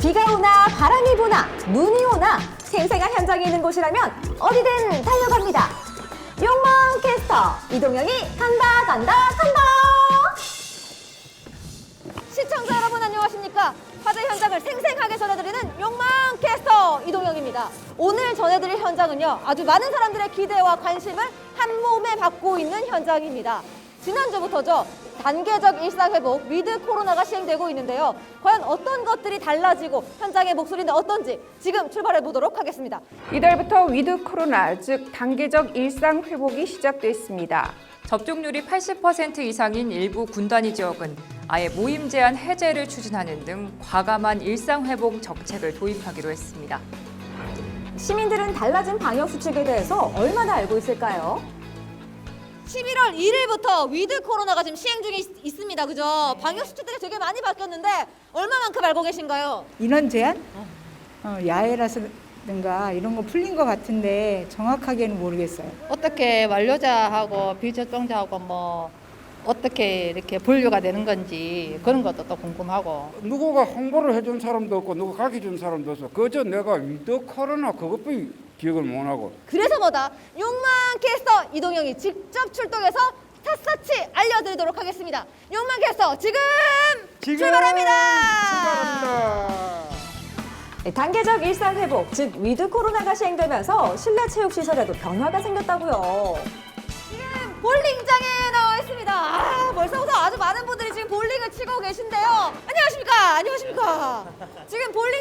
비가 오나 바람이 부나 눈이 오나 생생한 현장이 있는 곳이라면 어디든 달려갑니다. 욕망 캐스터 이동영이 간다 간다 간다. 시청자 여러분 안녕하십니까? 화재 현장을 생생하게 전해드리는 욕망 캐스터 이동영입니다. 오늘 전해드릴 현장은요 아주 많은 사람들의 기대와 관심을 한 몸에 받고 있는 현장입니다. 지난주부터죠 단계적 일상 회복 위드 코로나가 시행되고 있는데요. 과연 어떤 것들이 달라지고 현장의 목소리는 어떤지 지금 출발해 보도록 하겠습니다. 이달부터 위드 코로나, 즉 단계적 일상 회복이 시작됐습니다. 접종률이 80% 이상인 일부 군단위 지역은 아예 모임 제한 해제를 추진하는 등 과감한 일상 회복 정책을 도입하기로 했습니다. 시민들은 달라진 방역 수칙에 대해서 얼마나 알고 있을까요? 11월 1일부터 위드 코로나가 지금 시행 중에 있, 있습니다. 그죠? 방역 수칙들이 되게 많이 바뀌었는데 얼마만큼 알고 계신가요? 인원 제한? 어, 야외라든가 이런 거 풀린 것 같은데 정확하게는 모르겠어요. 어떻게 완료자하고 비접종자하고 뭐 어떻게 이렇게 분류가 되는 건지 그런 것도 또 궁금하고 누구가 홍보를 해준 사람도 없고 누가 가르쳐준 사람도 없어. 그저 내가 위드 코로나 그것뿐이 기억을 못하고 그래서 뭐다? 욕망 캐스터 이동영이 직접 출동해서 샅샅이 알려드리도록 하겠습니다. 욕망 캐스터 지금, 출발합니다. 출발합니다. 네, 단계적 일상 회복, 즉 위드 코로나가 시행되면서 실내 체육 시설에도 변화가 생겼다고요. 지금 볼링장에 나와 있습니다. 아, 벌써부터 아주 많은 분들이 지금 볼링을 치고 계신데요. 안녕하십니까? 안녕하십니까? 지금 볼링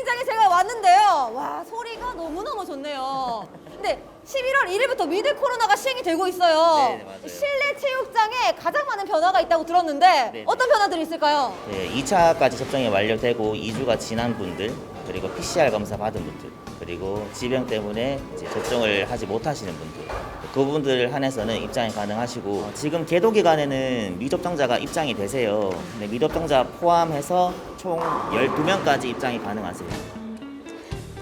왔는데요. 와, 소리가 너무너무 좋네요. 근데 11월 1일부터 위드 코로나가 시행이 되고 있어요. 네, 맞아요. 실내 체육장에 가장 많은 변화가 있다고 들었는데 네. 어떤 변화들이 있을까요? 네, 2차까지 접종이 완료되고 2주가 지난 분들 그리고 PCR 검사 받은 분들 그리고 지병 때문에 이제 접종을 하지 못하시는 분들 그분들 한해서는 입장이 가능하시고 지금 계도 기간에는 미접종자가 입장이 되세요. 근데 미접종자 포함해서 총 12명까지 입장이 가능하세요.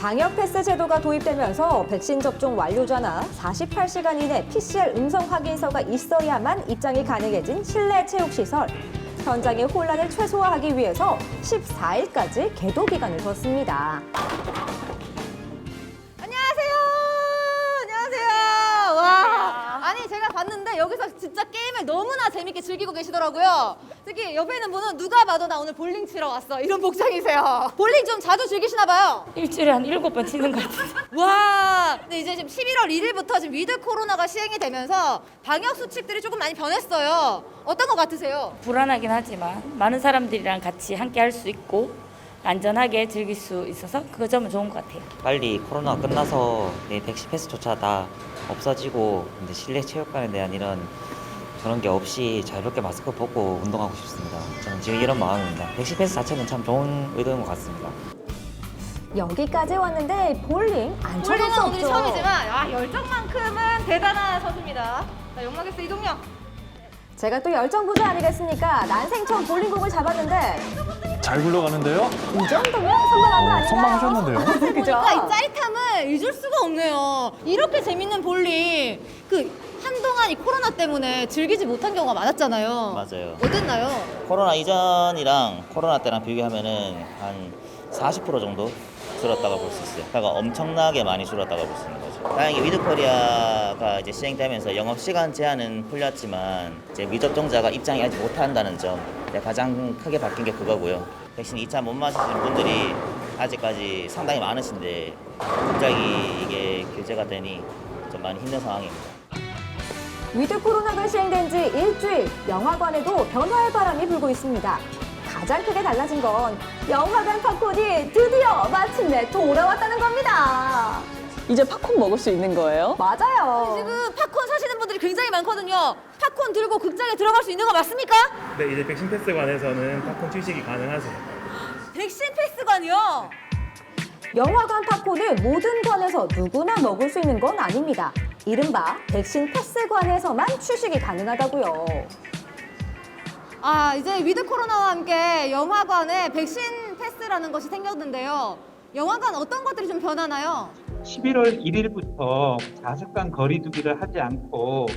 방역 패스 제도가 도입되면서 백신 접종 완료자나 48시간 이내 PCR 음성 확인서가 있어야만 입장이 가능해진 실내 체육 시설. 현장의 혼란을 최소화하기 위해서 14일까지 계도 기간을 뒀습니다. 여기서 진짜 게임을 너무나 재밌게 즐기고 계시더라고요. 특히 옆에 있는 분은 누가 봐도 나 오늘 볼링 치러 왔어 이런 복장이세요. 볼링 좀 자주 즐기시나 봐요. 일주일에 한 일곱 번 치는 것 같아요. 와, 근데 이제 지금 11월 1일부터 지금 위드 코로나가 시행이 되면서 방역 수칙들이 조금 많이 변했어요. 어떤 것 같으세요? 불안하긴 하지만 많은 사람들이랑 같이 함께 할 수 있고 안전하게 즐길 수 있어서 그 점은 좋은 것 같아요. 빨리 코로나가 끝나서 이 백신 패스조차 다 없어지고 이제 실내 체육관에 대한 이런 그런 게 없이 자유롭게 마스크 벗고 운동하고 싶습니다. 저는 지금 이런 마음입니다. 백신 패스 자체는 참 좋은 의도인 것 같습니다. 여기까지 왔는데 볼링 안 쳐볼 수 볼링은 오늘이 없죠. 처음이지만 아, 열정만큼은 대단한 선수입니다. 자, 용마게스 이동영. 제가 또 열정 부자 아니겠습니까? 난생 처음 볼링공을 잡았는데 잘 굴러가는데요? 이 정도면 선방한 거 아닌가요? 선방하셨는데요? 그죠? 그러니까 이 짜릿함을 잊을 수가 없네요. 이렇게 재밌는 볼링 그 한동안 이 코로나 때문에 즐기지 못한 경우가 많았잖아요. 맞아요. 어땠나요? 코로나 이전이랑 코로나 때랑 비교하면은 한 40% 정도 줄었다고 볼 수 있어요. 그러니까 엄청나게 많이 줄었다고 볼 수 있는. 다행히 위드코리아가 이제 시행되면서 영업 시간 제한은 풀렸지만 이제 미접종자가 입장이 아직 못한다는 점 가장 크게 바뀐 게 그거고요. 백신 2차 못 맞으시는 분들이 아직까지 상당히 많으신데 갑자기 이게 규제가 되니 좀 많이 힘든 상황입니다. 위드 코로나가 시행된 지 일주일, 영화관에도 변화의 바람이 불고 있습니다. 가장 크게 달라진 건 영화관 팝콘이 드디어 마침내 돌아왔다는 겁니다. 이제 팝콘 먹을 수 있는 거예요? 맞아요. 지금 팝콘 사시는 분들이 굉장히 많거든요. 팝콘 들고 극장에 들어갈 수 있는 거 맞습니까? 네, 이제 백신 패스관에서는 팝콘 취식이 가능하세요. 백신 패스관이요. 영화관 팝콘은 모든 관에서 누구나 먹을 수 있는 건 아닙니다. 이른바 백신 패스관에서만 취식이 가능하다고요. 아, 이제 위드 코로나와 함께 영화관에 백신 패스라는 것이 생겼는데요. 영화관 어떤 것들이 좀 변하나요? 11월 1일부터 자습관 거리두기를 하지 않고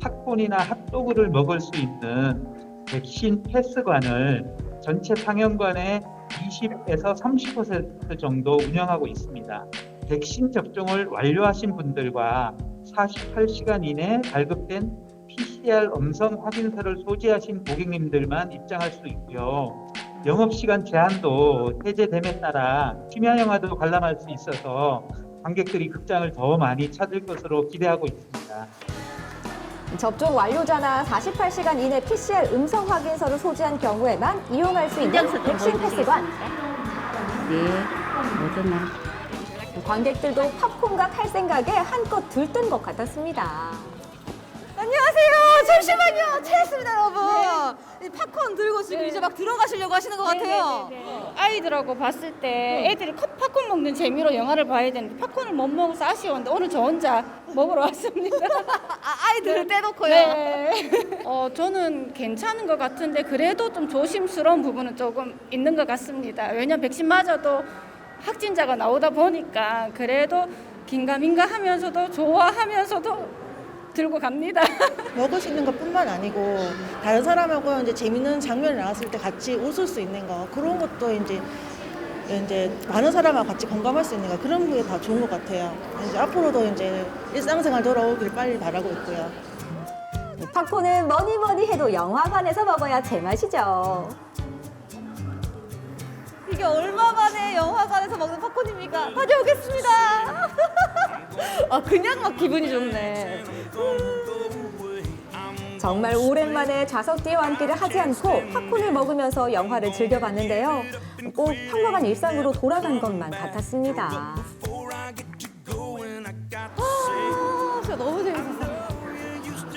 팝콘이나 핫도그를 먹을 수 있는 백신 패스관을 전체 상영관에 20에서 30% 정도 운영하고 있습니다. 백신 접종을 완료하신 분들과 48시간 이내 발급된 PCR 음성 확인서를 소지하신 고객님들만 입장할 수 있고요. 영업시간 제한도 해제됨에 따라 심야 영화도 관람할 수 있어서 관객들이 극장을 더 많이 찾을 것으로 기대하고 있습니다. 접종 완료자나 48시간 이내 PCR 음성 확인서를 소지한 경우에만 이용할 수 있는 백신 패스관. 관객들도 팝콘과 칼 생각에 한껏 들뜬 것 같았습니다. 안녕하세요. 잠시만요. 찾았습니다, 여러분. 이 팝콘 들고 지금 이제 막 들어가시려고 하시는 것 같아요. 아이들하고 봤을 때 애들이 컵- 팝콘 먹는 재미로 영화를 봐야 되는데 팝콘을 못 먹어서 아쉬웠는데 오늘 저 혼자 먹으러 왔습니다. 아, 아이들을 떼놓고요. 네. 어, 저는 괜찮은 것 같은데 그래도 좀 조심스러운 부분은 조금 있는 것 같습니다. 왜냐면 백신 맞아도 확진자가 나오다 보니까 그래도 긴가민가 하면서도 좋아하면서도 들고 갑니다. 먹을 수 있는 것뿐만 아니고 다른 사람하고 이제 재밌는 장면이 나왔을 때 같이 웃을 수 있는 거 그런 것도 이제 이제 많은 사람하고 같이 공감할 수 있는 거 그런 게 다 좋은 것 같아요. 이제 앞으로도 이제 일상생활 돌아오길 빨리 바라고 있고요. 팝콘은 뭐니 뭐니 해도 영화관에서 먹어야 제맛이죠. 이게 얼마 만에 영화관에서 먹는 팝콘입니까? 다녀오겠습니다. 아, 그냥 막 기분이 좋네. 정말 오랜만에 좌석 뒤에 앉기를 하지 않고 팝콘을 먹으면서 영화를 즐겨봤는데요. 꼭 평범한 일상으로 돌아간 것만 같았습니다. 아, 진짜 너무 재밌었어요.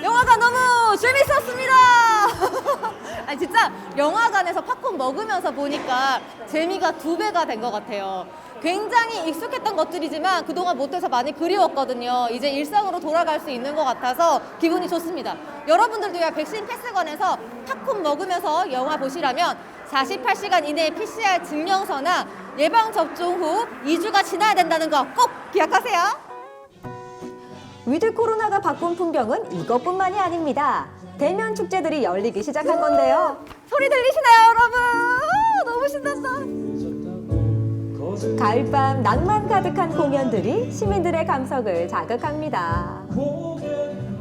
영화관 너무 재밌었습니다. 아니 진짜 영화관에서 팝콘 먹으면서 보니까 재미가 두 배가 된 것 같아요. 굉장히 익숙했던 것들이지만 그동안 못해서 많이 그리웠거든요. 이제 일상으로 돌아갈 수 있는 것 같아서 기분이 좋습니다. 여러분들도요 백신 패스관에서 팝콘 먹으면서 영화 보시라면 48시간 이내 PCR 증명서나 예방 접종 후 2주가 지나야 된다는 거 꼭 기억하세요. 위드 코로나가 바꾼 풍경은 이것뿐만이 아닙니다. 대면 축제들이 열리기 시작한 건데요. 소리 들리시나요, 여러분? 아, 너무 신난다. 가을밤 낭만 가득한 공연들이 시민들의 감성을 자극합니다.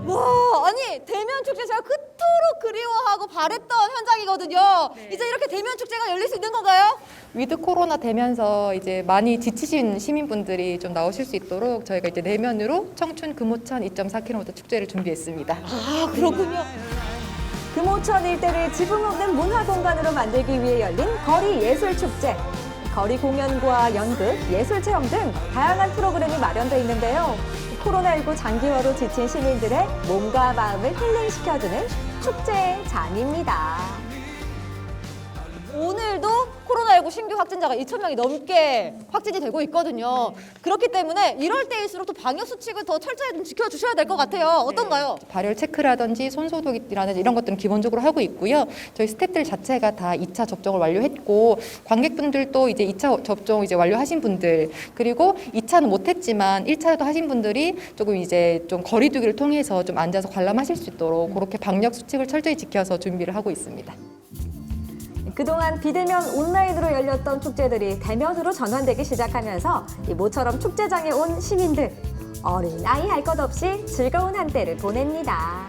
와, 아니 대면 축제 제가 그토록 그리워하고 바랬던 현장이거든요. 이제 이렇게 대면 축제가 열릴 수 있는 건가요? 위드 코로나 되면서 이제 많이 지치신 시민분들이 좀 나오실 수 있도록 저희가 이제 내면으로 청춘 금호천 2.4km 축제를 준비했습니다. 아, 그렇군요. 금호천 일대를 지붕 없는 문화 공간으로 만들기 위해 열린 거리 예술 축제. 거리 공연과 연극, 예술 체험 등 다양한 프로그램이 마련돼 있는데요. 코로나19 장기화로 지친 시민들의 몸과 마음을 힐링시켜주는 축제의 장입니다. 오늘도 코로나19 신규 확진자가 2천 명이 넘게 확진이 되고 있거든요. 그렇기 때문에 이럴 때일수록 또 방역 수칙을 더 철저히 좀 지켜주셔야 될 것 같아요. 어떤가요? 발열 체크라든지 손 소독이라든지 이런 것들은 기본적으로 하고 있고요. 저희 스태프들 자체가 다 2차 접종을 완료했고 관객분들도 이제 2차 접종 이제 완료하신 분들 그리고 2차는 못했지만 1차도 하신 분들이 조금 이제 좀 거리두기를 통해서 좀 앉아서 관람하실 수 있도록 그렇게 방역 수칙을 철저히 지켜서 준비를 하고 있습니다. 그동안 비대면 온라인으로 열렸던 축제들이 대면으로 전환되기 시작하면서 이 모처럼 축제장에 온 시민들 어린 아이 할 것 없이 즐거운 한때를 보냅니다.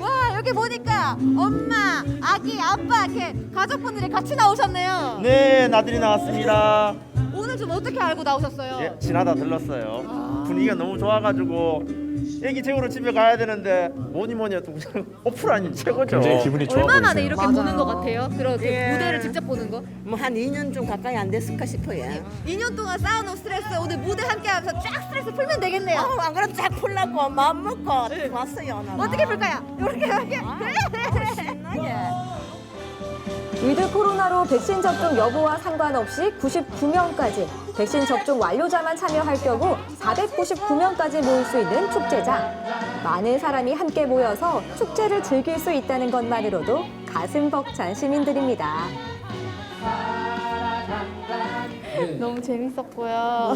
와, 여기 보니까 엄마, 아기, 아빠 이렇게 가족분들이 같이 나오셨네요. 네, 나들이 나왔습니다. 오늘 좀 어떻게 알고 나오셨어요? 예, 지나다 들렀어요. 분위기가 너무 좋아가지고 애기 재우러 집에 가야 되는데 뭐니 뭐니 해도 그냥 오프라인이 최고죠. 얼마 만에 이렇게 보는 것 같아요? 그렇게 예. 무대를 직접 보는 거? 뭐 한 2년 좀 가까이 안 됐을까 싶어요. 2년 동안 쌓아놓은 스트레스 오늘 무대 함께 하면서 쫙 스트레스 풀면 되겠네요. 어, 안 그래도 쫙 풀라고 마음 먹고 왔어요. 오늘. 어떻게 풀까요? 이렇게 이렇게. 신나게. 위드 코로나로 백신 접종 여부와 상관없이 99명까지, 백신 접종 완료자만 참여할 경우 499명까지 모일 수 있는 축제장. 많은 사람이 함께 모여서 축제를 즐길 수 있다는 것만으로도 가슴 벅찬 시민들입니다. 너무 재밌었고요.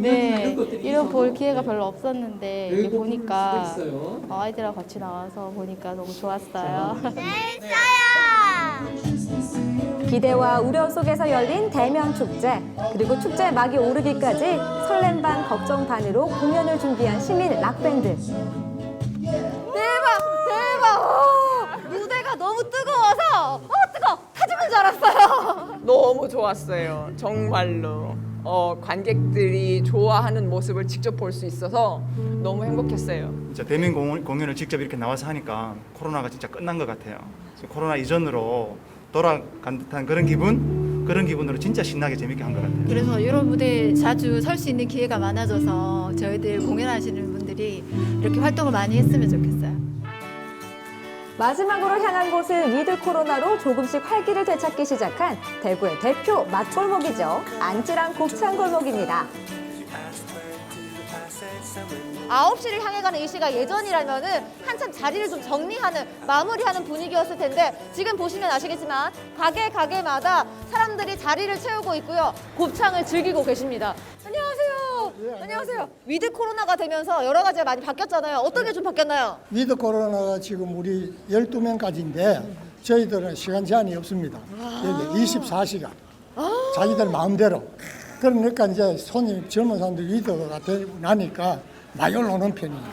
네, 이런 볼 기회가 별로 없었는데 이렇게 보니까 어, 아이들하고 같이 나와서 보니까 너무 좋았어요. 기대와 우려 속에서 열린 대면 축제 그리고 축제 막이 오르기까지 설렘 반 걱정 반으로 공연을 준비한 시민 락밴드 대박 대박 어, 무대가 너무 뜨거워서 어 뜨거 타 죽는 줄 알았어요 너무 좋았어요. 정말로. 어, 관객들이 좋아하는 모습을 직접 볼 수 있어서 너무 행복했어요. 진짜 대면 공연, 공연을 직접 이렇게 나와서 하니까 코로나가 진짜 끝난 것 같아요. 코로나 이전으로 돌아간 듯한 그런 기분, 그런 기분으로 진짜 신나게 재밌게 한 것 같아요. 그래서 이런 무대에 자주 설 수 있는 기회가 많아져서 저희들 공연하시는 분들이 이렇게 활동을 많이 했으면 좋겠어요. 마지막으로 향한 곳은 위드 코로나로 조금씩 활기를 되찾기 시작한 대구의 대표 맛골목이죠. 안찌랑 곱창 골목입니다. 9시를 향해 가는 이 시가 예전이라면은 한참 자리를 좀 정리하는 마무리하는 분위기였을 텐데 지금 보시면 아시겠지만 가게 가게마다 사람들이 자리를 채우고 있고요. 곱창을 즐기고 계십니다. 안녕하세요. 안녕하세요. 위드 코로나가 되면서 여러 가지가 많이 바뀌었잖아요. 어떤 게 좀 바뀌었나요? 위드 코로나가 지금 우리 12명까지인데 저희들은 시간 제한이 없습니다. 여기 24시간. 자기들 마음대로. 그러니까 이제 손님, 젊은 사람들 위드가 되고 나니까 많이 올라오는 편입니다.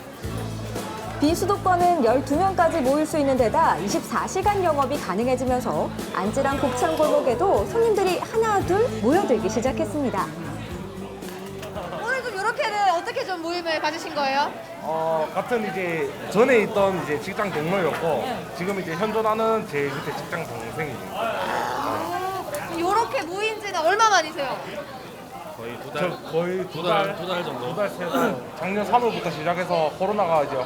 비수도권은 12명까지 모일 수 있는 데다 24시간 영업이 가능해지면서 안찌랑 곱창 골목에도 손님들이 하나 둘 모여들기 시작했습니다. 오늘 좀 이렇게는 어떻게 좀 모임을 가지신 거예요? 어, 같은 이제 전에 있던 이제 직장 동료였고 지금 이제 현존하는 제 밑에 직장 동생입니다. 이렇게 모인 지는 얼마 만이세요? 거의 두 달, 거의 두 달, 두 달 정도. 두 달, 세 달. 작년 3월부터 시작해서 코로나가 이제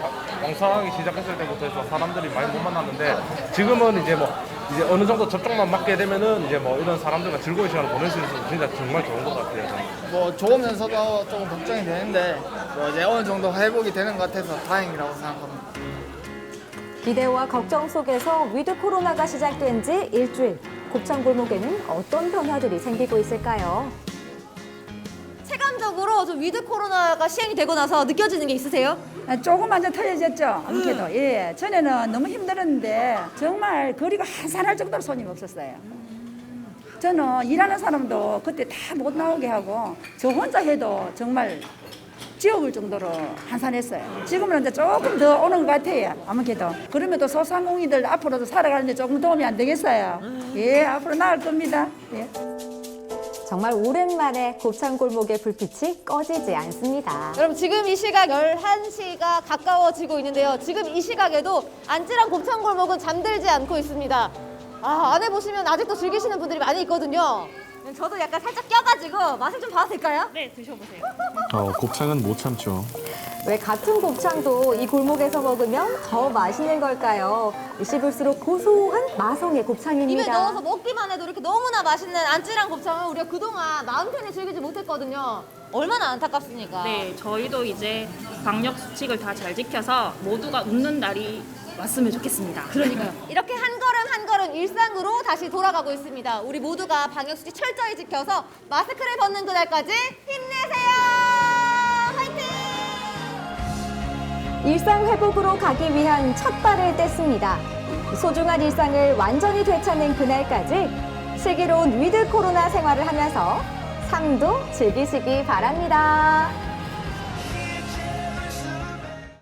왕성하기 시작했을 때부터 해서 사람들이 많이 못 만났는데 지금은 이제 뭐 이제 어느 정도 접종만 맞게 되면은 이제 뭐 이런 사람들과 즐거운 시간을 보낼 수 있어서 진짜 정말 좋은 것 같아요. 저는. 뭐 좋으면서도 조금 걱정이 되는데 뭐 이제 어느 정도 회복이 되는 것 같아서 다행이라고 생각합니다. 기대와 걱정 속에서 위드 코로나가 시작된 지 일주일. 곱창 골목에는 어떤 변화들이 생기고 있을까요? 체감적으로 좀 위드 코로나가 시행이 되고 나서 느껴지는 게 있으세요? 아, 조금만 좀 틀려졌죠. 아무래도 예 전에는 너무 힘들었는데 정말 거리가 한산할 정도로 손님 없었어요. 저는 일하는 사람도 그때 다 못 나오게 하고 저 혼자 해도 정말 지옥을 정도로 한산했어요. 지금은 이제 조금 더 오는 것 같아요. 아무래도 그러면 또 소상공인들 앞으로도 살아가는데 조금 도움이 안 되겠어요. 예 앞으로 나을 겁니다. 예. 정말 오랜만에 곱창 골목의 불빛이 꺼지지 않습니다. 여러분 지금 이 시각 11시가 가까워지고 있는데요. 지금 이 시각에도 안찌랑 곱창 골목은 잠들지 않고 있습니다. 아, 안에 보시면 아직도 즐기시는 분들이 많이 있거든요. 저도 약간 살짝 껴가지고 맛을 좀 봐도 될까요? 네, 드셔보세요. 어, 곱창은 못 참죠. 왜 같은 곱창도 이 골목에서 먹으면 더 맛있는 걸까요? 씹을수록 고소한 마성의 곱창입니다. 입에 넣어서 먹기만 해도 이렇게 너무나 맛있는 안찌랑 곱창을 우리가 그동안 마음 편히 즐기지 못했거든요. 얼마나 안타깝습니까? 네, 저희도 이제 방역 수칙을 다 잘 지켜서 모두가 웃는 날이 왔으면 좋겠습니다. 그러니까요. 이렇게 한 걸음 한 걸음 일상으로 다시 돌아가고 있습니다. 우리 모두가 방역수칙 철저히 지켜서 마스크를 벗는 그날까지 힘내세요. 화이팅! 일상 회복으로 가기 위한 첫 발을 뗐습니다. 소중한 일상을 완전히 되찾는 그날까지 슬기로운 위드 코로나 생활을 하면서 삶도 즐기시기 바랍니다.